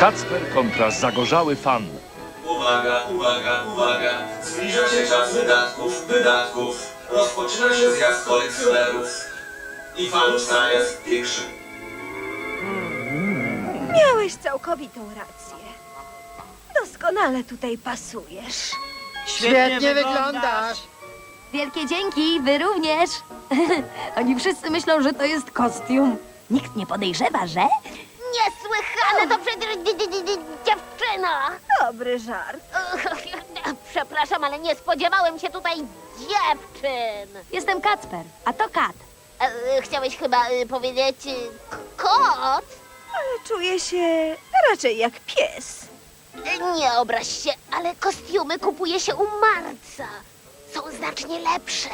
Kacper kontra zagorzały fan. Uwaga, uwaga, uwaga! Zbliża się czas wydatków, wydatków. Rozpoczyna się zjazd kolekcjonerów. I fanów science fiction. Miałeś całkowitą rację. Doskonale tutaj pasujesz. Świetnie wyglądasz. Wielkie dzięki, wy również. Oni wszyscy myślą, że to jest kostium. Nikt nie podejrzewa, że? Niesłychane, to przecież dzie- dzie- dzie- dzie- dziewczyna! Dobry żart. Przepraszam, ale nie spodziewałem się tutaj dziewczyn. Jestem Kacper, a to Kat. E, Chciałeś chyba e, powiedzieć e, kot? Ale czuję się raczej jak pies. E, Nie obraź się, ale kostiumy kupuje się u Marca. Są znacznie lepsze.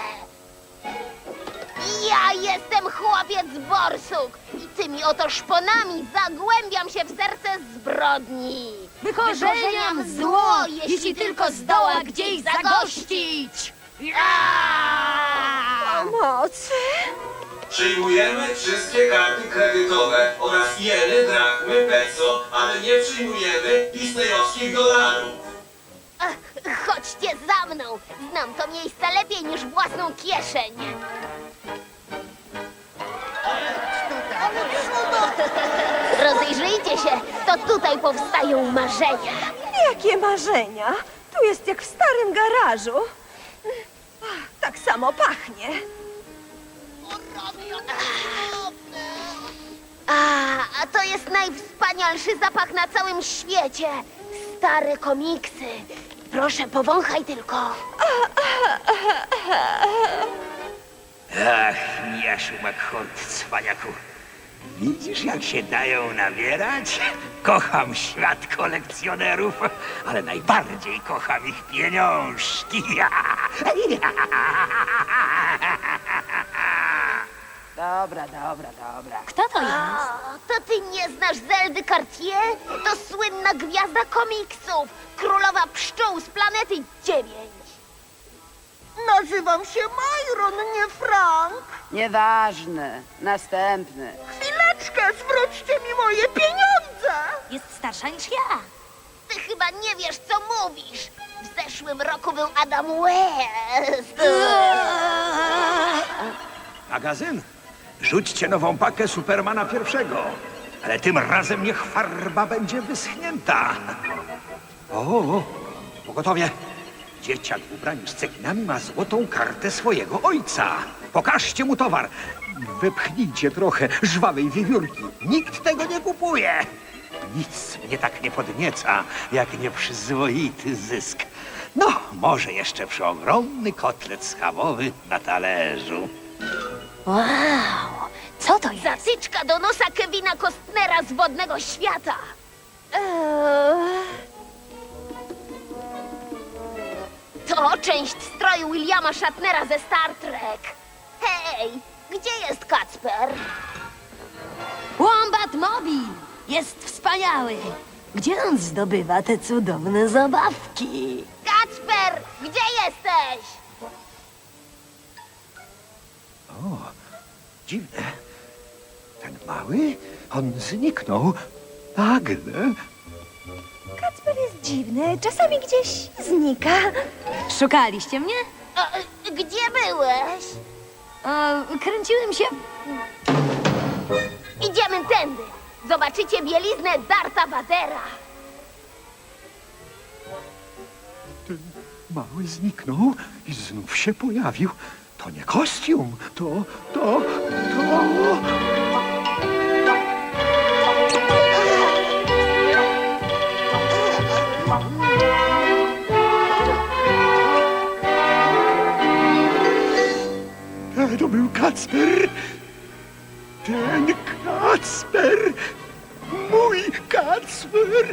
Ja jestem chłopiec borsuk i tymi oto szponami zagłębiam się w serce zbrodni. Wykorzeniam zło, jeśli tylko zdoła gdzieś zagościć. Pomocy? Przyjmujemy wszystkie karty kredytowe oraz jeny, drachmy, peso, ale nie przyjmujemy disneyowskich dolarów. Ach, Chodźcie za mną. Znam to miejsce lepiej niż własną kieszeń. Rozejrzyjcie się, to tutaj powstają marzenia. Jakie marzenia? Tu jest jak w starym garażu. Ach, Tak samo pachnie. A, a to jest najwspanialszy zapach na całym świecie. Stare komiksy. Proszę, powąchaj tylko. Ach, Miaszu Makhort, cwaniaku. Widzisz, jak się dają nabierać? Kocham świat kolekcjonerów, ale najbardziej kocham ich pieniążki. Dobra, dobra, dobra. Kto to jest? A, to ty nie znasz Zeldy Cartier? To słynna gwiazda komiksów. Królowa pszczół z planety 9. Nazywam się Myron, nie Frank. Nieważne. Następny. Chwileczkę, zwróćcie mi moje pieniądze. Jest starsza niż ja. Ty chyba nie wiesz, co mówisz. W zeszłym roku był Adam West. Magazyn? Rzućcie nową pakę Supermana pierwszego. Ale tym razem niech farba będzie wyschnięta. O, pogotowie. Dzieciak w ubraniu z cekinami ma złotą kartę swojego ojca. Pokażcie mu towar. Wypchnijcie trochę żwawej wiewiórki. Nikt tego nie kupuje. Nic mnie tak nie podnieca, jak nieprzyzwoity zysk. No, może jeszcze przeogromny kotlet schabowy na talerzu. Wow, co to jest? Zatyczka do nosa Kevina Costnera z wodnego świata. Eee, To część stroju Williama Shatnera ze Star Trek. Hej, gdzie jest Kacper? Wombat Mobil! Jest wspaniały. Gdzie on zdobywa te cudowne zabawki? Kacper, gdzie jesteś? Dziwne. Ten mały, on zniknął. Nagle. Kacper jest dziwny, czasami gdzieś znika. Szukaliście mnie? E, e, gdzie byłeś? O, kręciłem się... Idziemy tędy. Zobaczycie bieliznę Darta Vadera. Mały zniknął i znów się pojawił. To nie kostium, to, to, to... Kacper. Ten Kacper. Mój Kacper.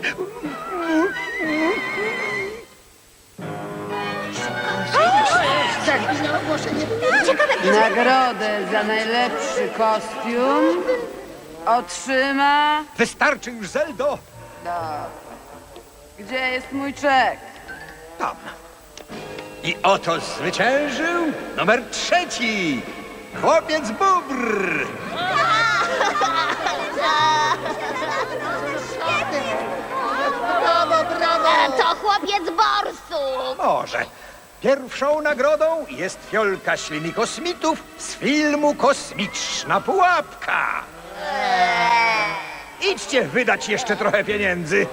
Nagrodę za najlepszy kostium otrzyma... Wystarczy już, Zeldo. Dobra. Gdzie jest mój czek? Tam. I oto zwyciężył numer trzeci. Chłopiec bubr! Brawo, brawo! To chłopiec Borsu! Może. Pierwszą nagrodą jest fiolka śliny kosmitów z filmu Kosmiczna Pułapka. Idźcie wydać jeszcze trochę pieniędzy.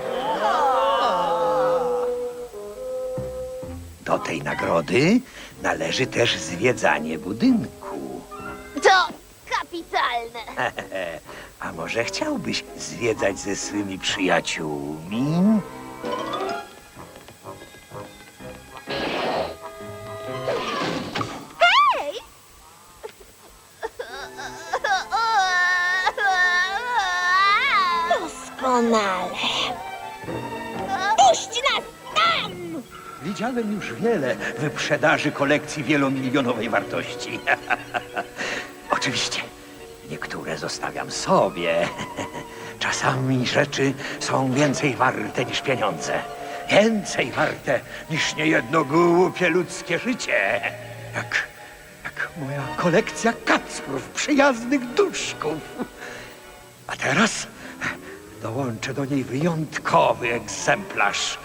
Do tej nagrody należy też zwiedzanie budynku. To kapitalne! A może chciałbyś zwiedzać ze swymi przyjaciółmi? Doskonale. Puść nas tam! Widziałem już wiele wyprzedaży kolekcji wielomilionowej wartości. Oczywiście, niektóre zostawiam sobie. Czasami rzeczy są więcej warte niż pieniądze. Więcej warte niż niejedno głupie ludzkie życie. Jak, jak moja kolekcja kacprów, przyjaznych duszków. A teraz dołączę do niej wyjątkowy egzemplarz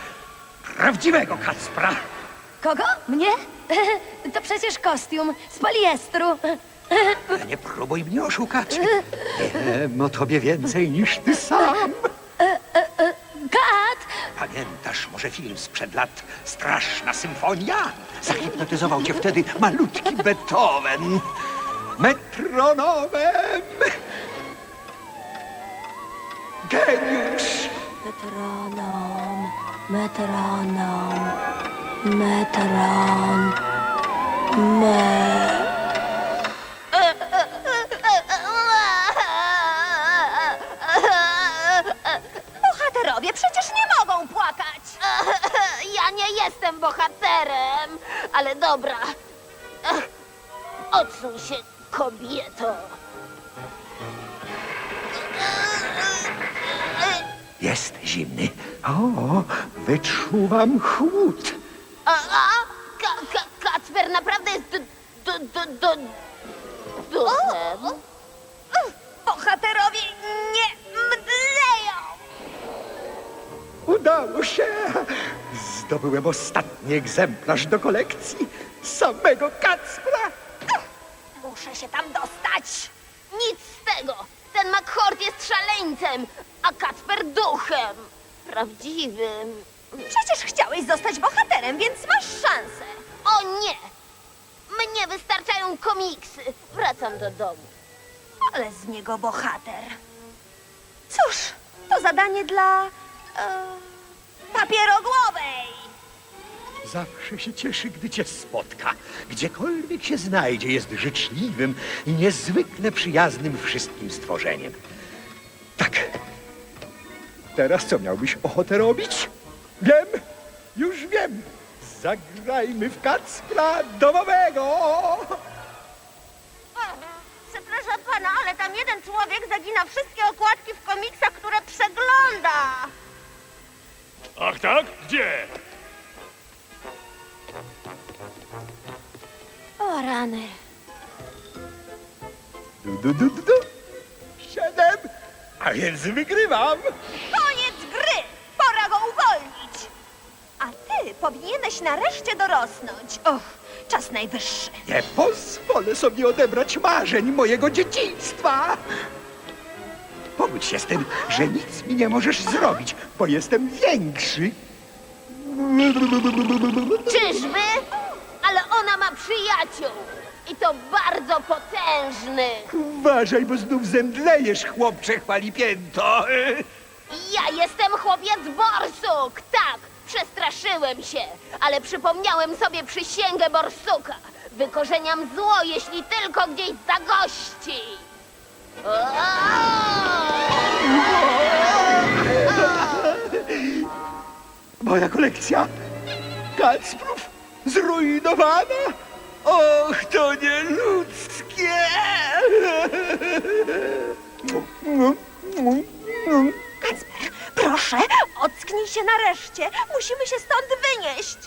prawdziwego kacpra. Kogo? Mnie? To przecież kostium z poliestru. Nie próbuj mnie oszukać. Wiem o tobie więcej niż ty sam. Kat! Pamiętasz może film sprzed lat Straszna Symfonia? Zahipnotyzował cię wtedy malutki Beethoven. Metronomem. Geniusz. Metronom, metronom, metron, me... ale dobra. Ech, Odsuń się, kobieto. Jest zimny. O, wyczuwam chłód. A, a? Ka, ka, Kacper naprawdę jest do, do, do, do, duchem? Bohaterowie nie mdleją! Udało się! Zdobyłem ostatni egzemplarz do kolekcji samego Kacpra. Muszę się tam dostać. Nic z tego. Ten McCord jest szaleńcem, a Kacper duchem. Prawdziwym. Przecież chciałeś zostać bohaterem, więc masz szansę. O nie! Mnie wystarczają komiksy. Wracam do domu. Ale z niego bohater. Cóż, to zadanie dla... E, papierogłowej. Zawsze się cieszy, gdy cię spotka. Gdziekolwiek się znajdzie, jest życzliwym i niezwykle przyjaznym wszystkim stworzeniem. Tak. Teraz co miałbyś ochotę robić? Wiem, już wiem. Zagrajmy w Kacpra domowego. Przepraszam pana, ale tam jeden człowiek zagina wszystkie okładki w komiksach, które przegląda. Ach tak? Gdzie? Rany. Du, du, du, du, du. Siedem, a więc wygrywam. Koniec gry! Pora go uwolnić! A ty powinieneś nareszcie dorosnąć. Och, czas najwyższy. Nie pozwolę sobie odebrać marzeń mojego dzieciństwa. Pogódź się z tym, że nic mi nie możesz zrobić, bo jestem większy. Czyżby? Przyjaciół. I to bardzo potężnych. Uważaj, bo znów zemdlejesz, chłopcze chwalipięto. Ja jestem chłopiec borsuk. Tak, przestraszyłem się. Ale przypomniałem sobie przysięgę borsuka. Wykorzeniam zło, jeśli tylko gdzieś zagości. Moja kolekcja kacprów zrujnowana. Och, to nieludzkie. Kacper, proszę, ocknij się nareszcie. Musimy się stąd wynieść.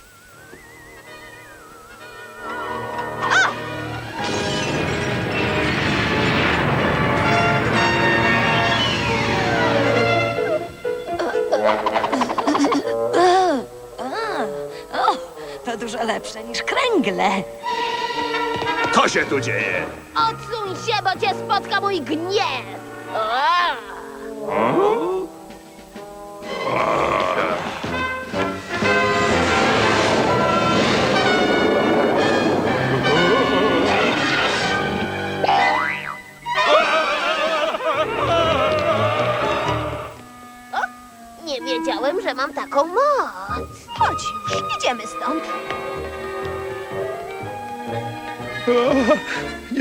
lepsze niż kręgle. Co się tu dzieje? Odsuń się, bo cię spotka mój gniew! Nie wiedziałem, że mam taką moc. Chodź już, idziemy stąd.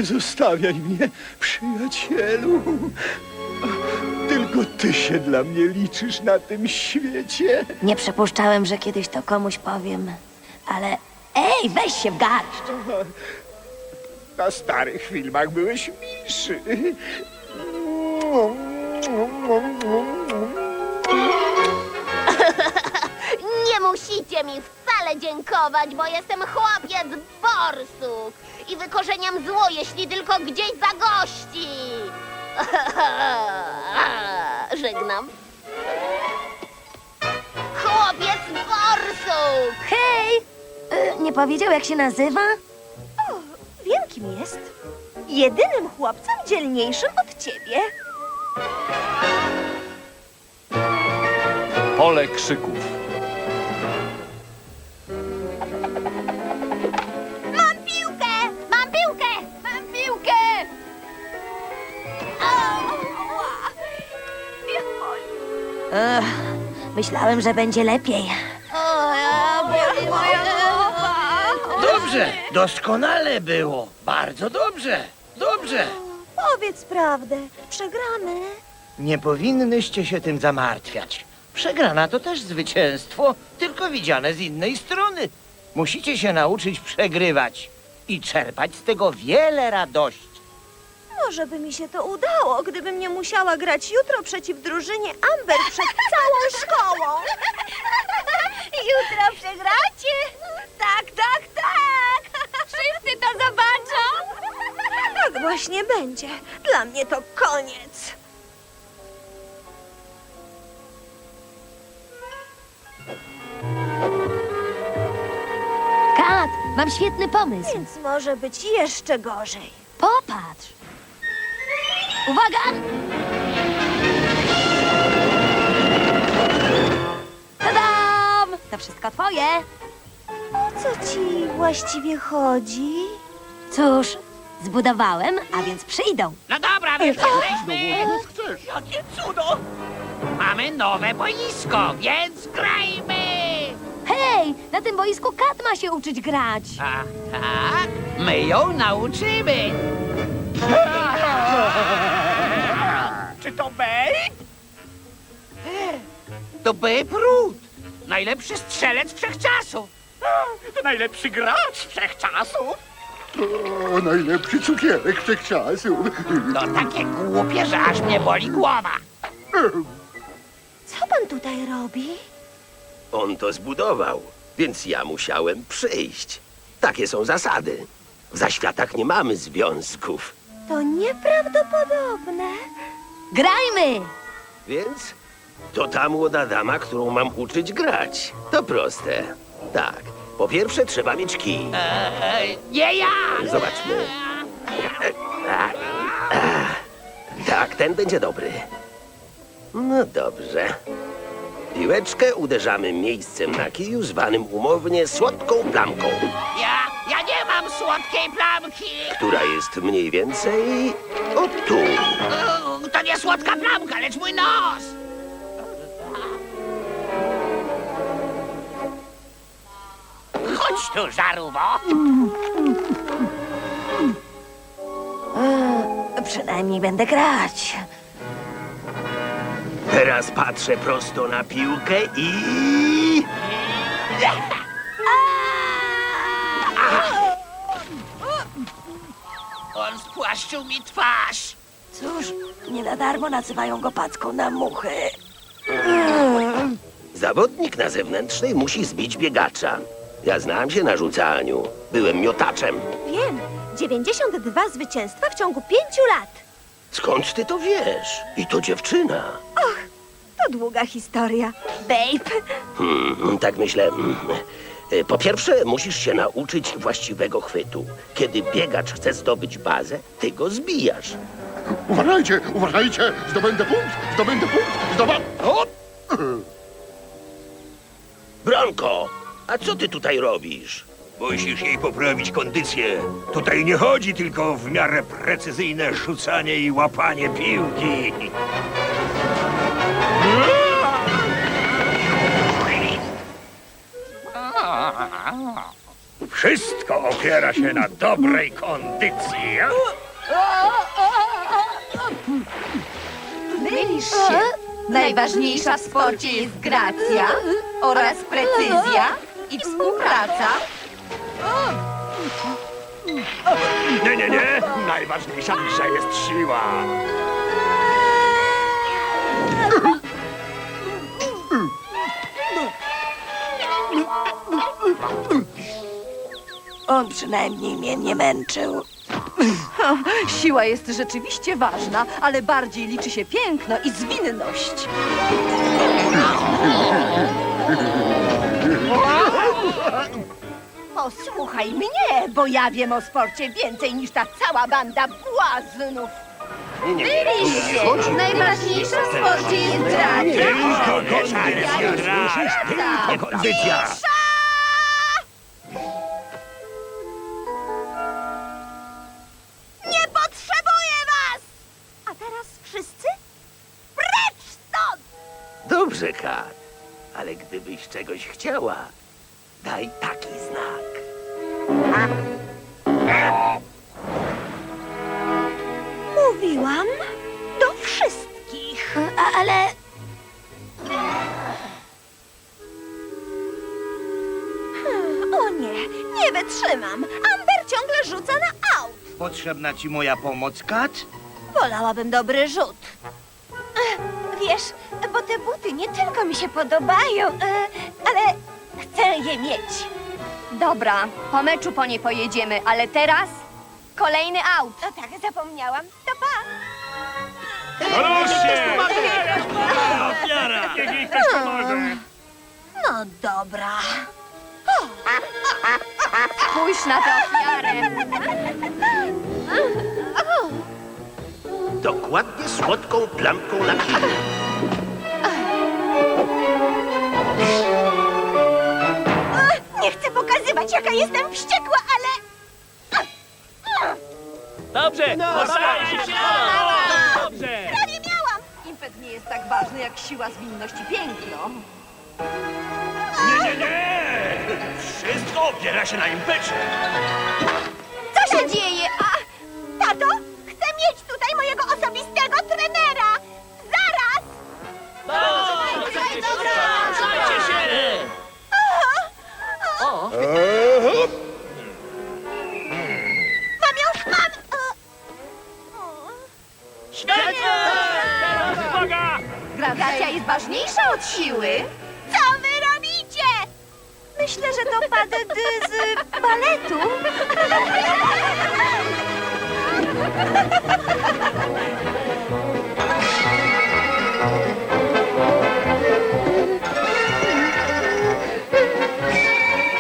Nie zostawiaj mnie, przyjacielu. Tylko ty się dla mnie liczysz na tym świecie. Nie przypuszczałem, że kiedyś to komuś powiem. Ale ej, weź się w garść. Na starych filmach byłeś milszy. Nie musicie mi wcale dziękować, bo jestem chłopiec borsuk i wykorzeniam zło, jeśli tylko gdzieś zagości. Żegnam. Chłopiec borsuk! Hej! Y, nie powiedział, jak się nazywa? Wiem, kim jest. Jedynym chłopcem dzielniejszym od ciebie. Pole krzyków. Ech, myślałem, że będzie lepiej. Dobrze, doskonale było. Bardzo dobrze, dobrze. Powiedz prawdę. Przegramy. Nie powinnyście się tym zamartwiać. Przegrana to też zwycięstwo, tylko widziane z innej strony. Musicie się nauczyć przegrywać i czerpać z tego wiele radości. Może by mi się to udało, gdybym nie musiała grać jutro przeciw drużynie Amber przed całą szkołą. Jutro przegracie? Tak, tak, tak. Wszyscy to zobaczą. Tak właśnie będzie. Dla mnie to koniec. Kat, mam świetny pomysł. Więc może być jeszcze gorzej. Popatrz. Uwaga! Tadam! To wszystko twoje. O co ci właściwie chodzi? Cóż, zbudowałem, a więc przyjdą. No dobra, więc jesteśmy. Jakie cudo! Mamy nowe boisko, więc grajmy! Hej, na tym boisku Kat ma się uczyć grać. A tak, my ją nauczymy. Czy to Babe? To Babe Ruth, najlepszy strzelec wszechczasów. To najlepszy gracz wszechczasów. O, najlepszy cukierek wszechczasów. To takie głupie, że aż mnie boli głowa. Co pan tutaj robi? On to zbudował, więc ja musiałem przyjść. Takie są zasady. W zaświatach nie mamy związków, To nieprawdopodobne. Grajmy! więc to ta młoda dama, którą mam uczyć grać. To proste. Tak. Po pierwsze trzeba mieć kij. Eee, nie ja! Zobaczmy. Tak, ten będzie dobry. No dobrze. Piłeczkę uderzamy miejscem na kiju zwanym umownie słodką plamką, Ja, ja nie słodkiej plamki! która jest mniej więcej o tu. To nie słodka plamka, lecz mój nos! Chodź tu, żarówo! Przynajmniej będę grać. Teraz patrzę prosto na piłkę i... On spłaszczył mi twarz! Cóż, nie na darmo nazywają go packą na muchy. Zawodnik na zewnętrznej musi zbić biegacza. Ja znam się na rzucaniu. Byłem miotaczem. Wiem, 92 zwycięstwa w ciągu pięciu lat. Skąd ty to wiesz? I to dziewczyna. To długa historia. Babe, Hmm, tak myślę. mm, Y, Po pierwsze, musisz się nauczyć właściwego chwytu. Kiedy biegacz chce zdobyć bazę, ty go zbijasz. Uważajcie, uważajcie! Zdobędę punkt, zdobędę punkt, zdobę... O! Bronko, a co ty tutaj robisz? Musisz jej poprawić kondycję. Tutaj nie chodzi tylko o w miarę precyzyjne rzucanie i łapanie piłki. Wszystko opiera się na dobrej kondycji. Mylisz się. Najważniejsza w sporcie jest gracja oraz precyzja i współpraca. Nie, nie, nie. Najważniejsza w grze jest siła. On przynajmniej mnie nie męczył. Siła jest rzeczywiście ważna, ale bardziej liczy się piękno i zwinność. Posłuchaj mnie, bo ja wiem o sporcie więcej niż ta cała banda błaznów. Się. Najważniejsza w sporcie jest. Tylko kondycja. Tylko kondycja. Gdybyś czegoś chciała, daj taki znak. Mówiłam do wszystkich. ale... Hmm, O nie, nie wytrzymam. Amber ciągle rzuca na aut. Potrzebna ci moja pomoc, Kat? Wolałabym dobry rzut. Wiesz, bo te buty nie tylko mi się podobają, e, ale chcę je mieć. Dobra, po meczu po nie pojedziemy, ale teraz kolejny aut. No tak, zapomniałam. To pa! Ruszcie! Ofiara! Niech jej ktoś pomoże. No dobra. Spójrz na tę ofiarę. Dokładnie słodką plamką na kiju. Jaka jestem wściekła, ale... Dobrze, postaraj się! Dobrze! Prawie miałam! Impet nie jest tak ważny jak siła, zwinność i piękno. Nie, nie, nie. Wszystko opiera się na impecie. Co się dzieje? Teraz uwaga! Gradacja jest ważniejsza od siły. Co wy robicie? Myślę, że to deux z baletu.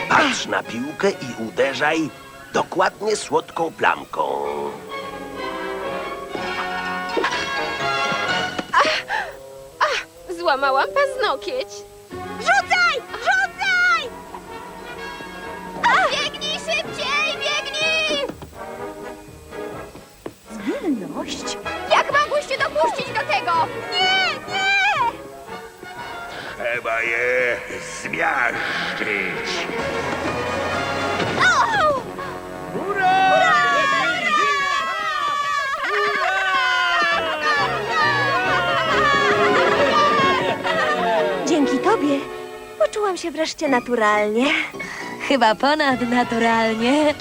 Patrz na piłkę i uderzaj dokładnie słodką plamką. Złamałam paznokieć. Rzucaj! Rzucaj! Biegnij szybciej, biegnij! Zwinność? Jak mogłyście dopuścić do tego? Nie, nie! Trzeba je zmiażdżyć. Poczułam się wreszcie naturalnie. Chyba ponadnaturalnie.